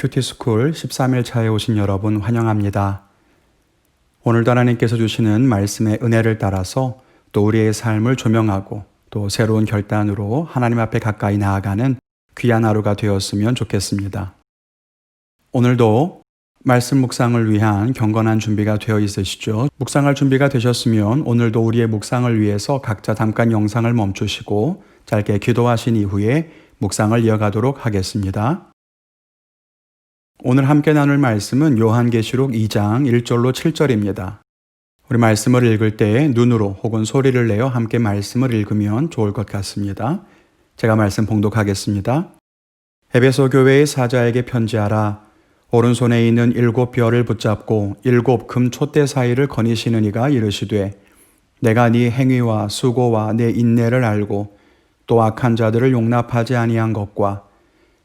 큐티스쿨 13일 차에 오신 여러분 환영합니다. 오늘도 하나님께서 주시는 말씀의 은혜를 따라서 또 우리의 삶을 조명하고 또 새로운 결단으로 하나님 앞에 가까이 나아가는 귀한 하루가 되었으면 좋겠습니다. 오늘도 말씀 묵상을 위한 경건한 준비가 되어 있으시죠? 묵상할 준비가 되셨으면 오늘도 우리의 묵상을 위해서 각자 잠깐 영상을 멈추시고 짧게 기도하신 이후에 묵상을 이어가도록 하겠습니다. 오늘 함께 나눌 말씀은 요한계시록 2장 1절로 7절입니다. 우리 말씀을 읽을 때 눈으로 혹은 소리를 내어 함께 말씀을 읽으면 좋을 것 같습니다. 제가 말씀 봉독하겠습니다. 에베소 교회의 사자에게 편지하라. 오른손에 있는 일곱 별을 붙잡고 일곱 금 촛대 사이를 거니시는 이가 이르시되 내가 네 행위와 수고와 내 인내를 알고 또 악한 자들을 용납하지 아니한 것과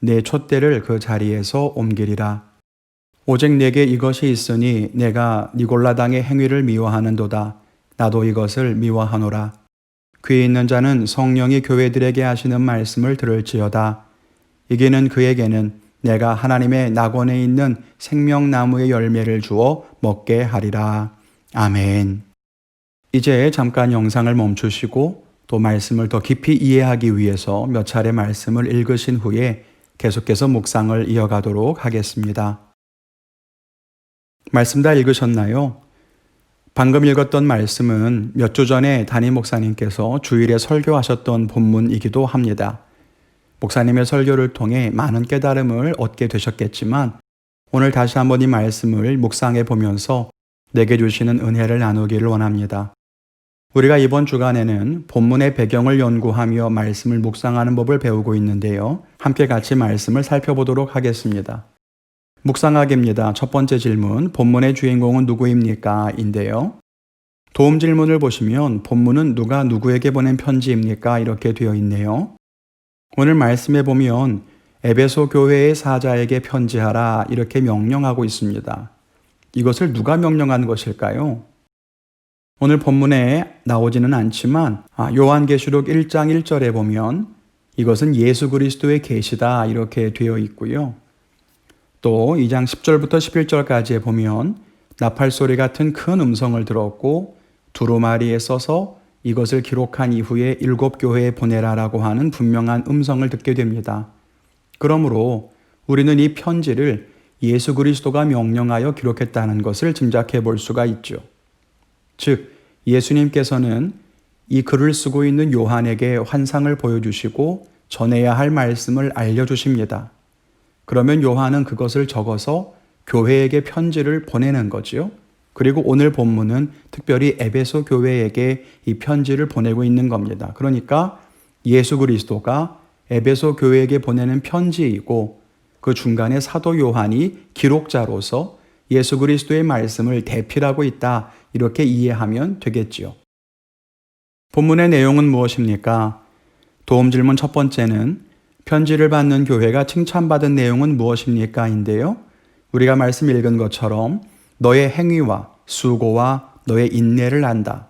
내 촛대를 그 자리에서 옮기리라. 오직 내게 이것이 있으니 내가 니골라당의 행위를 미워하는도다. 나도 이것을 미워하노라. 귀 있는 자는 성령이 교회들에게 하시는 말씀을 들을지어다. 이기는 그에게는 내가 하나님의 낙원에 있는 생명나무의 열매를 주어 먹게 하리라. 아멘. 이제 잠깐 영상을 멈추시고 또 말씀을 더 깊이 이해하기 위해서 몇 차례 말씀을 읽으신 후에 계속해서 묵상을 이어가도록 하겠습니다. 말씀 다 읽으셨나요? 방금 읽었던 말씀은 몇 주 전에 담임 목사님께서 주일에 설교하셨던 본문이기도 합니다. 목사님의 설교를 통해 많은 깨달음을 얻게 되셨겠지만 오늘 다시 한번 이 말씀을 묵상해 보면서 내게 주시는 은혜를 나누기를 원합니다. 우리가 이번 주간에는 본문의 배경을 연구하며 말씀을 묵상하는 법을 배우고 있는데요. 함께 같이 말씀을 살펴보도록 하겠습니다. 묵상하기입니다. 첫 번째 질문, 본문의 주인공은 누구입니까? 인데요. 도움 질문을 보시면 본문은 누가 누구에게 보낸 편지입니까? 이렇게 되어 있네요. 오늘 말씀에 보면 에베소 교회의 사자에게 편지하라 이렇게 명령하고 있습니다. 이것을 누가 명령한 것일까요? 오늘 본문에 나오지는 않지만 아, 요한계시록 1장 1절에 보면 이것은 예수 그리스도의 계시다 이렇게 되어 있고요. 또 2장 10절부터 11절까지에 보면 나팔 소리 같은 큰 음성을 들었고 두루마리에 써서 이것을 기록한 이후에 일곱 교회에 보내라라고 하는 분명한 음성을 듣게 됩니다. 그러므로 우리는 이 편지를 예수 그리스도가 명령하여 기록했다는 것을 짐작해 볼 수가 있죠. 즉, 예수님께서는 이 글을 쓰고 있는 요한에게 환상을 보여주시고 전해야 할 말씀을 알려주십니다. 그러면 요한은 그것을 적어서 교회에게 편지를 보내는 거지요. 그리고 오늘 본문은 특별히 에베소 교회에게 이 편지를 보내고 있는 겁니다. 그러니까 예수 그리스도가 에베소 교회에게 보내는 편지이고 그 중간에 사도 요한이 기록자로서 예수 그리스도의 말씀을 대필하고 있다. 이렇게 이해하면 되겠지요. 본문의 내용은 무엇입니까? 도움 질문 첫 번째는 편지를 받는 교회가 칭찬받은 내용은 무엇입니까? 인데요. 우리가 말씀 읽은 것처럼 너의 행위와 수고와 너의 인내를 안다.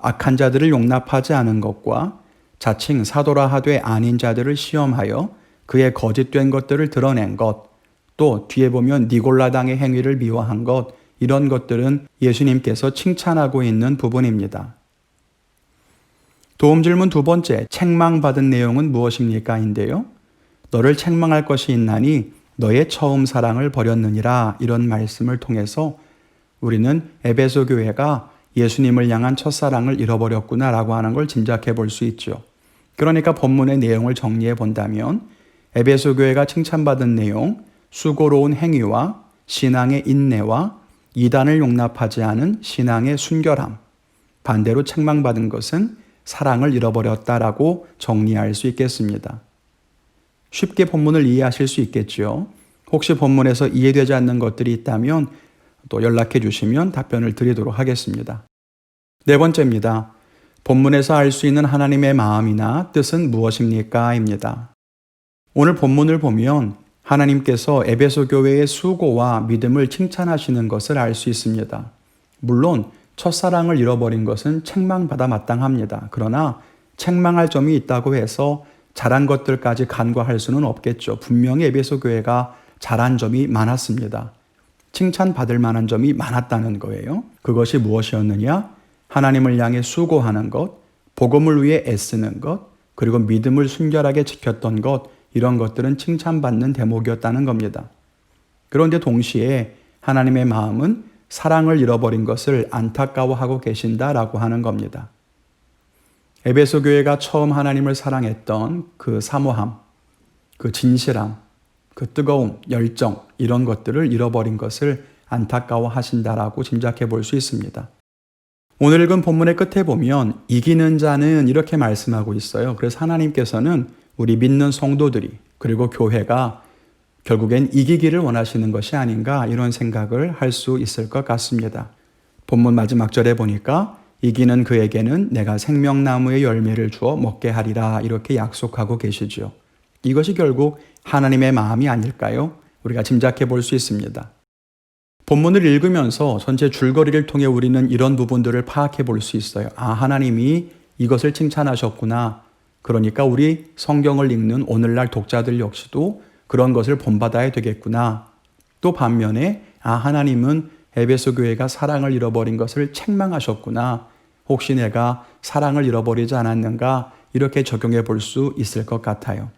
악한 자들을 용납하지 않은 것과 자칭 사도라 하되 아닌 자들을 시험하여 그의 거짓된 것들을 드러낸 것, 또 뒤에 보면 니골라당의 행위를 미워한 것, 이런 것들은 예수님께서 칭찬하고 있는 부분입니다. 도움 질문 두 번째, 책망받은 내용은 무엇입니까? 인데요. 너를 책망할 것이 있나니 너의 처음 사랑을 버렸느니라 이런 말씀을 통해서 우리는 에베소 교회가 예수님을 향한 첫사랑을 잃어버렸구나라고 하는 걸 짐작해 볼 수 있죠. 그러니까 본문의 내용을 정리해 본다면 에베소 교회가 칭찬받은 내용, 수고로운 행위와 신앙의 인내와 이단을 용납하지 않은 신앙의 순결함, 반대로 책망받은 것은 사랑을 잃어버렸다라고 정리할 수 있겠습니다. 쉽게 본문을 이해하실 수 있겠지요. 혹시 본문에서 이해되지 않는 것들이 있다면 또 연락해 주시면 답변을 드리도록 하겠습니다. 네 번째입니다. 본문에서 알 수 있는 하나님의 마음이나 뜻은 무엇입니까? 입니다. 오늘 본문을 보면 하나님께서 에베소 교회의 수고와 믿음을 칭찬하시는 것을 알 수 있습니다. 물론 첫사랑을 잃어버린 것은 책망받아 마땅합니다. 그러나 책망할 점이 있다고 해서 잘한 것들까지 간과할 수는 없겠죠. 분명히 에베소 교회가 잘한 점이 많았습니다. 칭찬받을 만한 점이 많았다는 거예요. 그것이 무엇이었느냐? 하나님을 향해 수고하는 것, 복음을 위해 애쓰는 것, 그리고 믿음을 순결하게 지켰던 것, 이런 것들은 칭찬받는 대목이었다는 겁니다. 그런데 동시에 하나님의 마음은 사랑을 잃어버린 것을 안타까워하고 계신다라고 하는 겁니다. 에베소 교회가 처음 하나님을 사랑했던 그 사모함, 그 진실함, 그 뜨거움, 열정, 이런 것들을 잃어버린 것을 안타까워 하신다라고 짐작해 볼 수 있습니다. 오늘 읽은 본문의 끝에 보면 이기는 자는 이렇게 말씀하고 있어요. 그래서 하나님께서는 우리 믿는 성도들이 그리고 교회가 결국엔 이기기를 원하시는 것이 아닌가 이런 생각을 할 수 있을 것 같습니다. 본문 마지막 절에 보니까 이기는 그에게는 내가 생명나무의 열매를 주어 먹게 하리라 이렇게 약속하고 계시죠. 이것이 결국 하나님의 마음이 아닐까요? 우리가 짐작해 볼 수 있습니다. 본문을 읽으면서 전체 줄거리를 통해 우리는 이런 부분들을 파악해 볼 수 있어요. 아, 하나님이 이것을 칭찬하셨구나. 그러니까 우리 성경을 읽는 오늘날 독자들 역시도 그런 것을 본받아야 되겠구나. 또 반면에 아, 하나님은 에베소 교회가 사랑을 잃어버린 것을 책망하셨구나. 혹시 내가 사랑을 잃어버리지 않았는가? 이렇게 적용해 볼 수 있을 것 같아요.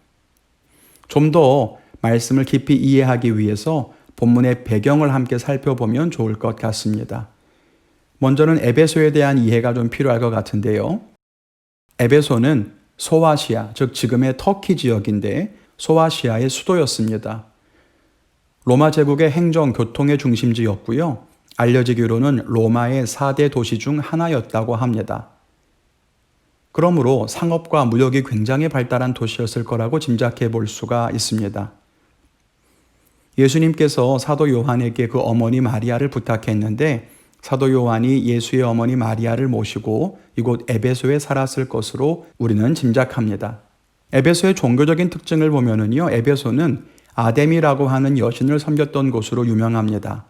좀 더 말씀을 깊이 이해하기 위해서 본문의 배경을 함께 살펴보면 좋을 것 같습니다. 먼저는 에베소에 대한 이해가 좀 필요할 것 같은데요. 에베소는 소아시아, 즉 지금의 터키 지역인데 소아시아의 수도였습니다. 로마 제국의 행정, 교통의 중심지였고요. 알려지기로는 로마의 4대 도시 중 하나였다고 합니다. 그러므로 상업과 무역이 굉장히 발달한 도시였을 거라고 짐작해 볼 수가 있습니다. 예수님께서 사도 요한에게 그 어머니 마리아를 부탁했는데 사도 요한이 예수의 어머니 마리아를 모시고 이곳 에베소에 살았을 것으로 우리는 짐작합니다. 에베소의 종교적인 특징을 보면은요, 에베소는 아데미라고 하는 여신을 섬겼던 곳으로 유명합니다.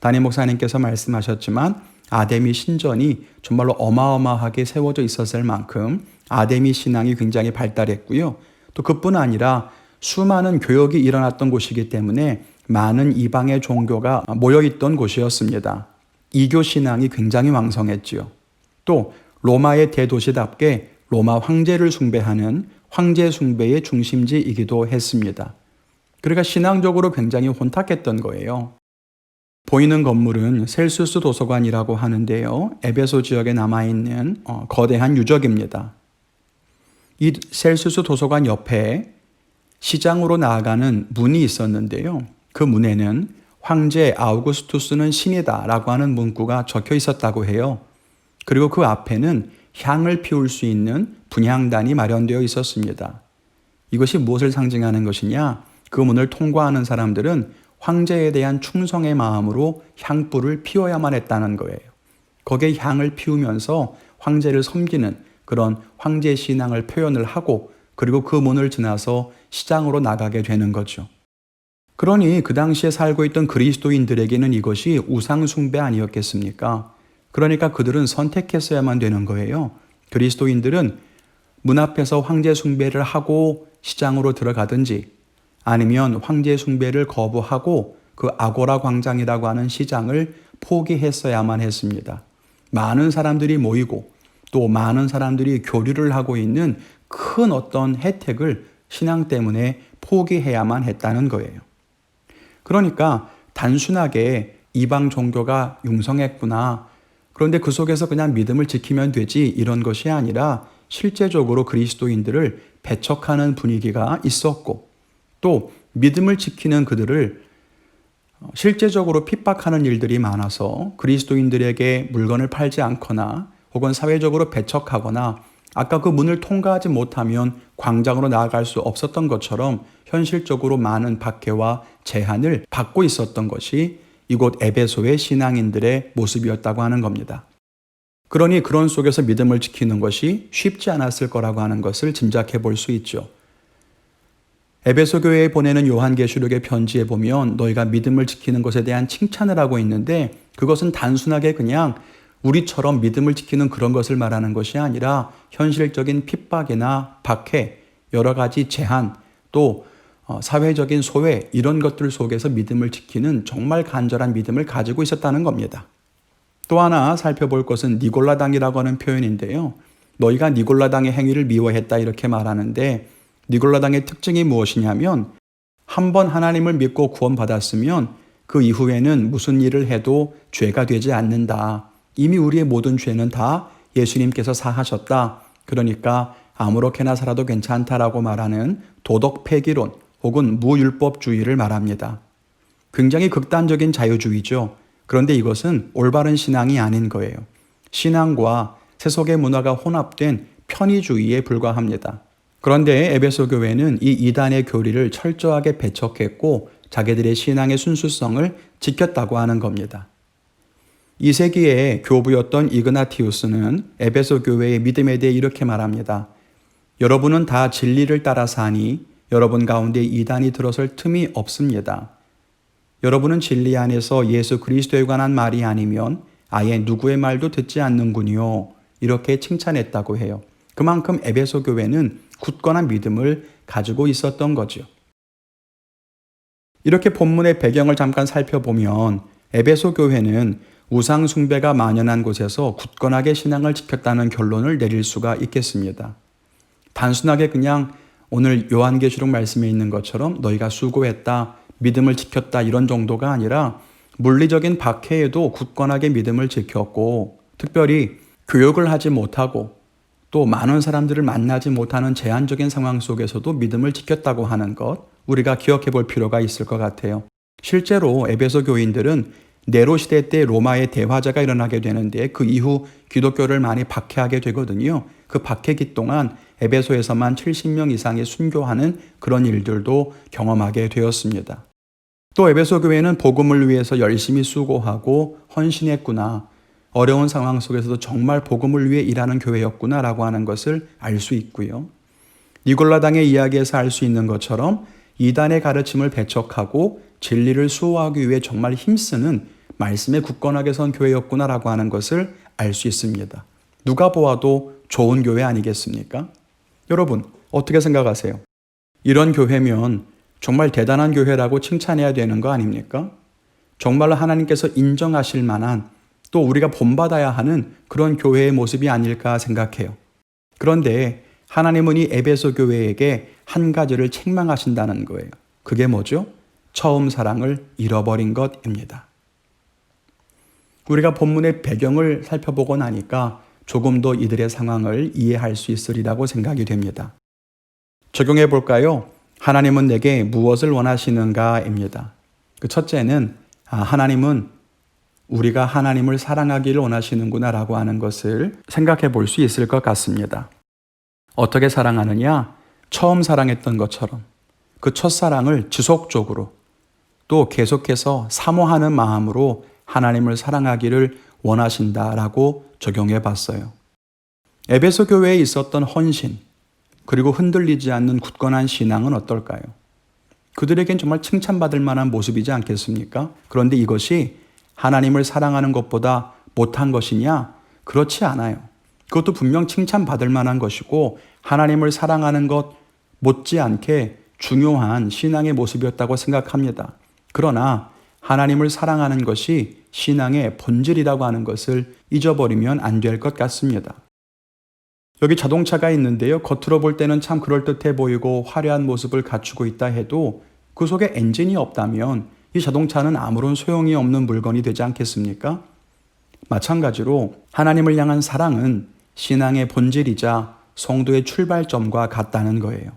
담임 목사님께서 말씀하셨지만 아데미 신전이 정말로 어마어마하게 세워져 있었을 만큼 아데미 신앙이 굉장히 발달했고요. 또 그뿐 아니라 수많은 교역이 일어났던 곳이기 때문에 많은 이방의 종교가 모여있던 곳이었습니다. 이교 신앙이 굉장히 왕성했지요. 또 로마의 대도시답게 로마 황제를 숭배하는 황제 숭배의 중심지이기도 했습니다. 그러니까 신앙적으로 굉장히 혼탁했던 거예요. 보이는 건물은 셀수스 도서관이라고 하는데요. 에베소 지역에 남아있는 어, 거대한 유적입니다. 이 셀수스 도서관 옆에 시장으로 나아가는 문이 있었는데요. 그 문에는 황제 아우구스투스는 신이다 라고 하는 문구가 적혀 있었다고 해요. 그리고 그 앞에는 향을 피울 수 있는 분향단이 마련되어 있었습니다. 이것이 무엇을 상징하는 것이냐? 그 문을 통과하는 사람들은 황제에 대한 충성의 마음으로 향불을 피워야만 했다는 거예요. 거기에 향을 피우면서 황제를 섬기는 그런 황제 신앙을 표현을 하고 그리고 그 문을 지나서 시장으로 나가게 되는 거죠. 그러니 그 당시에 살고 있던 그리스도인들에게는 이것이 우상숭배 아니었겠습니까? 그러니까 그들은 선택했어야만 되는 거예요. 그리스도인들은 문 앞에서 황제 숭배를 하고 시장으로 들어가든지 아니면 황제 숭배를 거부하고 그 아고라 광장이라고 하는 시장을 포기했어야만 했습니다. 많은 사람들이 모이고 또 많은 사람들이 교류를 하고 있는 큰 어떤 혜택을 신앙 때문에 포기해야만 했다는 거예요. 그러니까 단순하게 이방 종교가 융성했구나. 그런데 그 속에서 그냥 믿음을 지키면 되지 이런 것이 아니라 실제적으로 그리스도인들을 배척하는 분위기가 있었고 또 믿음을 지키는 그들을 실제적으로 핍박하는 일들이 많아서 그리스도인들에게 물건을 팔지 않거나 혹은 사회적으로 배척하거나 아까 그 문을 통과하지 못하면 광장으로 나아갈 수 없었던 것처럼 현실적으로 많은 박해와 제한을 받고 있었던 것이 이곳 에베소의 신앙인들의 모습이었다고 하는 겁니다. 그러니 그런 속에서 믿음을 지키는 것이 쉽지 않았을 거라고 하는 것을 짐작해 볼 수 있죠. 에베소 교회에 보내는 요한계시록의 편지에 보면 너희가 믿음을 지키는 것에 대한 칭찬을 하고 있는데 그것은 단순하게 그냥 우리처럼 믿음을 지키는 그런 것을 말하는 것이 아니라 현실적인 핍박이나 박해, 여러 가지 제한, 또 어, 사회적인 소외 이런 것들 속에서 믿음을 지키는 정말 간절한 믿음을 가지고 있었다는 겁니다. 또 하나 살펴볼 것은 니골라당이라고 하는 표현인데요. 너희가 니골라당의 행위를 미워했다 이렇게 말하는데 니골라당의 특징이 무엇이냐면 한 번 하나님을 믿고 구원받았으면 그 이후에는 무슨 일을 해도 죄가 되지 않는다. 이미 우리의 모든 죄는 다 예수님께서 사하셨다. 그러니까 아무렇게나 살아도 괜찮다라고 말하는 도덕 폐기론 혹은 무율법주의를 말합니다. 굉장히 극단적인 자유주의죠. 그런데 이것은 올바른 신앙이 아닌 거예요. 신앙과 세속의 문화가 혼합된 편의주의에 불과합니다. 그런데 에베소 교회는 이 이단의 교리를 철저하게 배척했고 자기들의 신앙의 순수성을 지켰다고 하는 겁니다. 2세기의 교부였던 이그나티우스는 에베소 교회의 믿음에 대해 이렇게 말합니다. 여러분은 다 진리를 따라 사니 여러분 가운데 이단이 들어설 틈이 없습니다. 여러분은 진리 안에서 예수 그리스도에 관한 말이 아니면 아예 누구의 말도 듣지 않는군요. 이렇게 칭찬했다고 해요. 그만큼 에베소 교회는 굳건한 믿음을 가지고 있었던 거죠. 이렇게 본문의 배경을 잠깐 살펴보면 에베소 교회는 우상 숭배가 만연한 곳에서 굳건하게 신앙을 지켰다는 결론을 내릴 수가 있겠습니다. 단순하게 그냥 오늘 요한계시록 말씀에 있는 것처럼 너희가 수고했다, 믿음을 지켰다 이런 정도가 아니라 물리적인 박해에도 굳건하게 믿음을 지켰고 특별히 교육을 하지 못하고 또 많은 사람들을 만나지 못하는 제한적인 상황 속에서도 믿음을 지켰다고 하는 것 우리가 기억해 볼 필요가 있을 것 같아요. 실제로 에베소 교인들은 네로 시대 때 로마의 대화자가 일어나게 되는데 그 이후 기독교를 많이 박해하게 되거든요. 그 박해기 동안 에베소에서만 70명 이상이 순교하는 그런 일들도 경험하게 되었습니다. 또 에베소 교회는 복음을 위해서 열심히 수고하고 헌신했구나. 어려운 상황 속에서도 정말 복음을 위해 일하는 교회였구나라고 하는 것을 알 수 있고요. 니골라당의 이야기에서 알 수 있는 것처럼 이단의 가르침을 배척하고 진리를 수호하기 위해 정말 힘쓰는 말씀에 굳건하게 선 교회였구나라고 하는 것을 알 수 있습니다. 누가 보아도 좋은 교회 아니겠습니까? 여러분, 어떻게 생각하세요? 이런 교회면 정말 대단한 교회라고 칭찬해야 되는 거 아닙니까? 정말로 하나님께서 인정하실 만한 또 우리가 본받아야 하는 그런 교회의 모습이 아닐까 생각해요. 그런데 하나님은 이 에베소 교회에게 한 가지를 책망하신다는 거예요. 그게 뭐죠? 처음 사랑을 잃어버린 것입니다. 우리가 본문의 배경을 살펴보고 나니까 조금 더 이들의 상황을 이해할 수 있으리라고 생각이 됩니다. 적용해 볼까요? 하나님은 내게 무엇을 원하시는가입니다. 그 첫째는 아, 하나님은 우리가 하나님을 사랑하기를 원하시는구나라고 하는 것을 생각해 볼 수 있을 것 같습니다. 어떻게 사랑하느냐? 처음 사랑했던 것처럼 그 첫사랑을 지속적으로 또 계속해서 사모하는 마음으로 하나님을 사랑하기를 원하신다라고 적용해 봤어요. 에베소 교회에 있었던 헌신, 그리고 흔들리지 않는 굳건한 신앙은 어떨까요? 그들에겐 정말 칭찬받을 만한 모습이지 않겠습니까? 그런데 이것이 하나님을 사랑하는 것보다 못한 것이냐? 그렇지 않아요. 그것도 분명 칭찬받을 만한 것이고 하나님을 사랑하는 것 못지않게 중요한 신앙의 모습이었다고 생각합니다. 그러나 하나님을 사랑하는 것이 신앙의 본질이라고 하는 것을 잊어버리면 안 될 것 같습니다. 여기 자동차가 있는데요. 겉으로 볼 때는 참 그럴듯해 보이고 화려한 모습을 갖추고 있다 해도 그 속에 엔진이 없다면 이 자동차는 아무런 소용이 없는 물건이 되지 않겠습니까? 마찬가지로 하나님을 향한 사랑은 신앙의 본질이자 성도의 출발점과 같다는 거예요.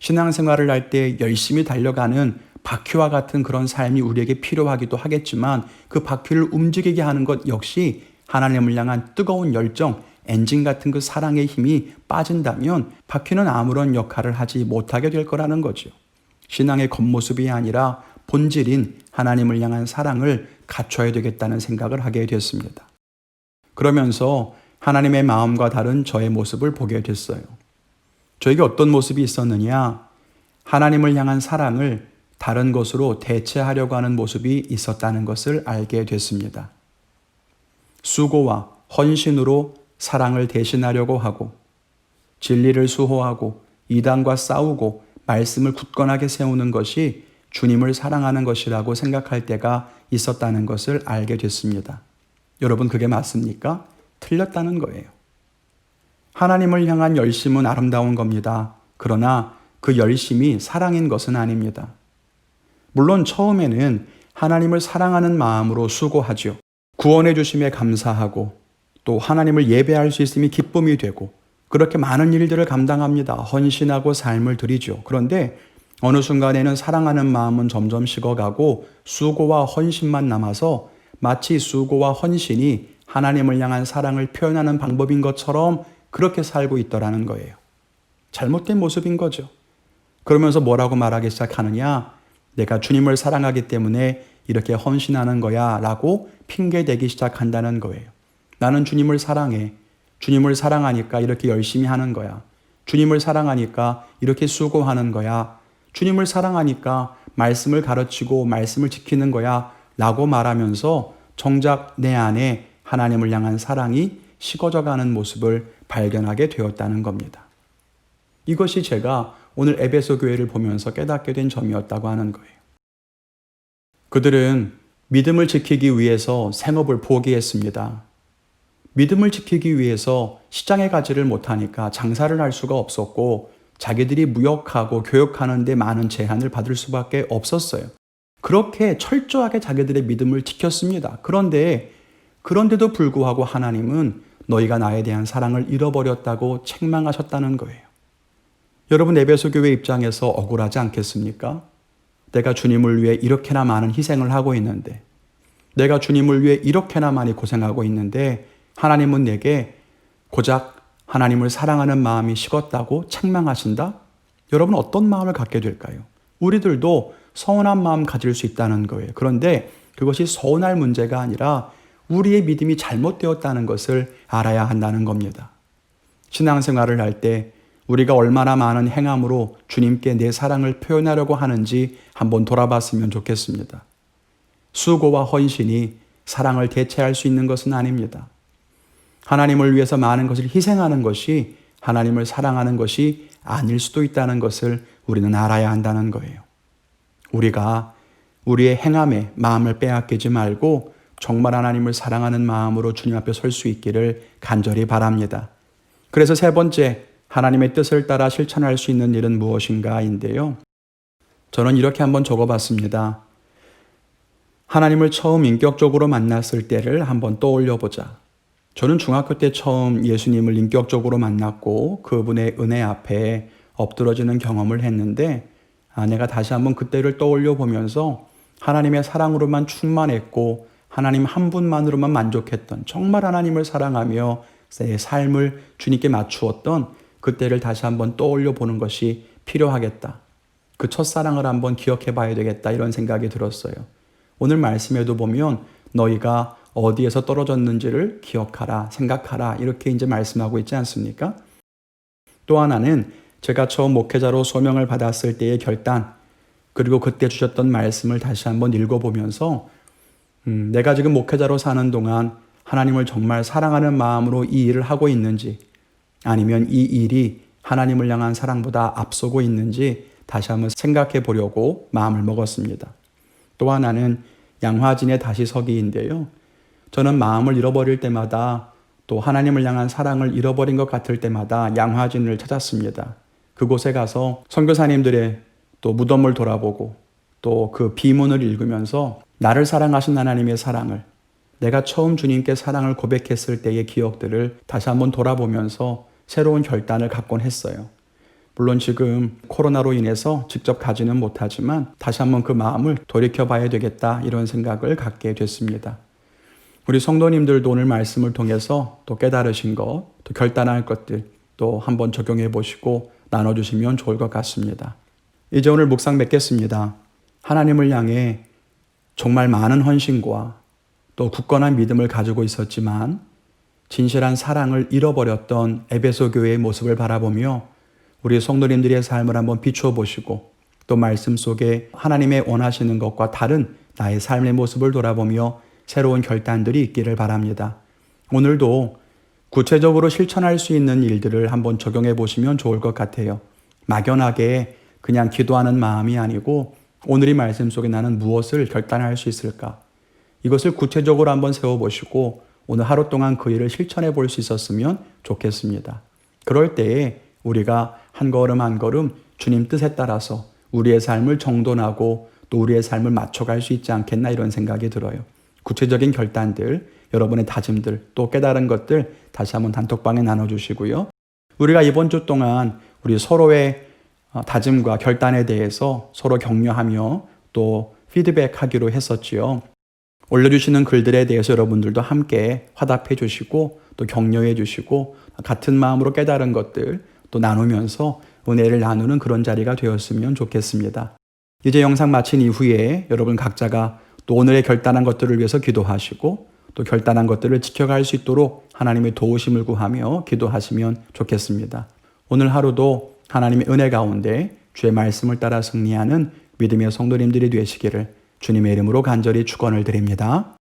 신앙생활을 할 때 열심히 달려가는 바퀴와 같은 그런 삶이 우리에게 필요하기도 하겠지만 그 바퀴를 움직이게 하는 것 역시 하나님을 향한 뜨거운 열정, 엔진 같은 그 사랑의 힘이 빠진다면 바퀴는 아무런 역할을 하지 못하게 될 거라는 거죠. 신앙의 겉모습이 아니라 본질인 하나님을 향한 사랑을 갖춰야 되겠다는 생각을 하게 됐습니다. 그러면서 하나님의 마음과 다른 저의 모습을 보게 됐어요. 저에게 어떤 모습이 있었느냐? 하나님을 향한 사랑을 다른 것으로 대체하려고 하는 모습이 있었다는 것을 알게 됐습니다. 수고와 헌신으로 사랑을 대신하려고 하고 진리를 수호하고 이단과 싸우고 말씀을 굳건하게 세우는 것이 주님을 사랑하는 것이라고 생각할 때가 있었다는 것을 알게 됐습니다. 여러분, 그게 맞습니까? 틀렸다는 거예요. 하나님을 향한 열심은 아름다운 겁니다. 그러나 그 열심이 사랑인 것은 아닙니다. 물론 처음에는 하나님을 사랑하는 마음으로 수고하죠. 구원해 주심에 감사하고 또 하나님을 예배할 수 있음이 기쁨이 되고 그렇게 많은 일들을 감당합니다. 헌신하고 삶을 드리죠. 그런데 어느 순간에는 사랑하는 마음은 점점 식어가고 수고와 헌신만 남아서 마치 수고와 헌신이 하나님을 향한 사랑을 표현하는 방법인 것처럼 그렇게 살고 있더라는 거예요. 잘못된 모습인 거죠. 그러면서 뭐라고 말하기 시작하느냐? 내가 주님을 사랑하기 때문에 이렇게 헌신하는 거야 라고 핑계대기 시작한다는 거예요. 나는 주님을 사랑해. 주님을 사랑하니까 이렇게 열심히 하는 거야. 주님을 사랑하니까 이렇게 수고하는 거야. 주님을 사랑하니까 말씀을 가르치고 말씀을 지키는 거야. 라고 말하면서 정작 내 안에 하나님을 향한 사랑이 식어져 가는 모습을 발견하게 되었다는 겁니다. 이것이 제가 오늘 에베소 교회를 보면서 깨닫게 된 점이었다고 하는 거예요. 그들은 믿음을 지키기 위해서 생업을 포기했습니다. 믿음을 지키기 위해서 시장에 가지를 못하니까 장사를 할 수가 없었고 자기들이 무역하고 교역하는 데 많은 제한을 받을 수밖에 없었어요. 그렇게 철저하게 자기들의 믿음을 지켰습니다. 그런데 그런데도 불구하고 하나님은 너희가 나에 대한 사랑을 잃어버렸다고 책망하셨다는 거예요. 여러분 에베소 교회 입장에서 억울하지 않겠습니까? 내가 주님을 위해 이렇게나 많은 희생을 하고 있는데 내가 주님을 위해 이렇게나 많이 고생하고 있는데 하나님은 내게 고작 하나님을 사랑하는 마음이 식었다고 책망하신다? 여러분 어떤 마음을 갖게 될까요? 우리들도 서운한 마음 가질 수 있다는 거예요. 그런데 그것이 서운할 문제가 아니라 우리의 믿음이 잘못되었다는 것을 알아야 한다는 겁니다. 신앙생활을 할 때 우리가 얼마나 많은 행함으로 주님께 내 사랑을 표현하려고 하는지 한번 돌아봤으면 좋겠습니다. 수고와 헌신이 사랑을 대체할 수 있는 것은 아닙니다. 하나님을 위해서 많은 것을 희생하는 것이 하나님을 사랑하는 것이 아닐 수도 있다는 것을 우리는 알아야 한다는 거예요. 우리가 우리의 행함에 마음을 빼앗기지 말고 정말 하나님을 사랑하는 마음으로 주님 앞에 설 수 있기를 간절히 바랍니다. 그래서 세 번째, 하나님의 뜻을 따라 실천할 수 있는 일은 무엇인가인데요. 저는 이렇게 한번 적어봤습니다. 하나님을 처음 인격적으로 만났을 때를 한번 떠올려 보자. 저는 중학교 때 처음 예수님을 인격적으로 만났고 그분의 은혜 앞에 엎드러지는 경험을 했는데 아, 내가 다시 한번 그때를 떠올려 보면서 하나님의 사랑으로만 충만했고 하나님 한 분만으로만 만족했던 정말 하나님을 사랑하며 내 삶을 주님께 맞추었던 그때를 다시 한번 떠올려 보는 것이 필요하겠다. 그 첫사랑을 한번 기억해 봐야 되겠다. 이런 생각이 들었어요. 오늘 말씀에도 보면 너희가 어디에서 떨어졌는지를 기억하라, 생각하라. 이렇게 이제 말씀하고 있지 않습니까? 또 하나는 제가 처음 목회자로 소명을 받았을 때의 결단, 그리고 그때 주셨던 말씀을 다시 한번 읽어보면서 음, 내가 지금 목회자로 사는 동안 하나님을 정말 사랑하는 마음으로 이 일을 하고 있는지 아니면 이 일이 하나님을 향한 사랑보다 앞서고 있는지 다시 한번 생각해 보려고 마음을 먹었습니다. 또 하나는 양화진의 다시 서기인데요. 저는 마음을 잃어버릴 때마다 또 하나님을 향한 사랑을 잃어버린 것 같을 때마다 양화진을 찾았습니다. 그곳에 가서 선교사님들의 또 무덤을 돌아보고 또 그 비문을 읽으면서 나를 사랑하신 하나님의 사랑을 내가 처음 주님께 사랑을 고백했을 때의 기억들을 다시 한번 돌아보면서 새로운 결단을 갖곤 했어요. 물론 지금 코로나로 인해서 직접 가지는 못하지만 다시 한번 그 마음을 돌이켜 봐야 되겠다 이런 생각을 갖게 됐습니다. 우리 성도님들도 오늘 말씀을 통해서 또 깨달으신 것, 또 결단할 것들 또 한번 적용해 보시고 나눠주시면 좋을 것 같습니다. 이제 오늘 묵상 맺겠습니다. 하나님을 향해 정말 많은 헌신과 또 굳건한 믿음을 가지고 있었지만 진실한 사랑을 잃어버렸던 에베소 교회의 모습을 바라보며 우리 성도님들의 삶을 한번 비추어 보시고 또 말씀 속에 하나님의 원하시는 것과 다른 나의 삶의 모습을 돌아보며 새로운 결단들이 있기를 바랍니다. 오늘도 구체적으로 실천할 수 있는 일들을 한번 적용해 보시면 좋을 것 같아요. 막연하게 그냥 기도하는 마음이 아니고 오늘의 말씀 속에 나는 무엇을 결단할 수 있을까? 이것을 구체적으로 한번 세워보시고 오늘 하루 동안 그 일을 실천해 볼 수 있었으면 좋겠습니다. 그럴 때에 우리가 한 걸음 한 걸음 주님 뜻에 따라서 우리의 삶을 정돈하고 또 우리의 삶을 맞춰갈 수 있지 않겠나 이런 생각이 들어요. 구체적인 결단들, 여러분의 다짐들, 또 깨달은 것들 다시 한번 단톡방에 나눠주시고요. 우리가 이번 주 동안 우리 서로의 어, 다짐과 결단에 대해서 서로 격려하며 또 피드백하기로 했었지요. 올려주시는 글들에 대해서 여러분들도 함께 화답해 주시고 또 격려해 주시고 같은 마음으로 깨달은 것들 또 나누면서 은혜를 나누는 그런 자리가 되었으면 좋겠습니다. 이제 영상 마친 이후에 여러분 각자가 또 오늘의 결단한 것들을 위해서 기도하시고 또 결단한 것들을 지켜갈 수 있도록 하나님의 도우심을 구하며 기도하시면 좋겠습니다. 오늘 하루도 하나님의 은혜 가운데 주의 말씀을 따라 승리하는 믿음의 성도님들이 되시기를 주님의 이름으로 간절히 축원을 드립니다.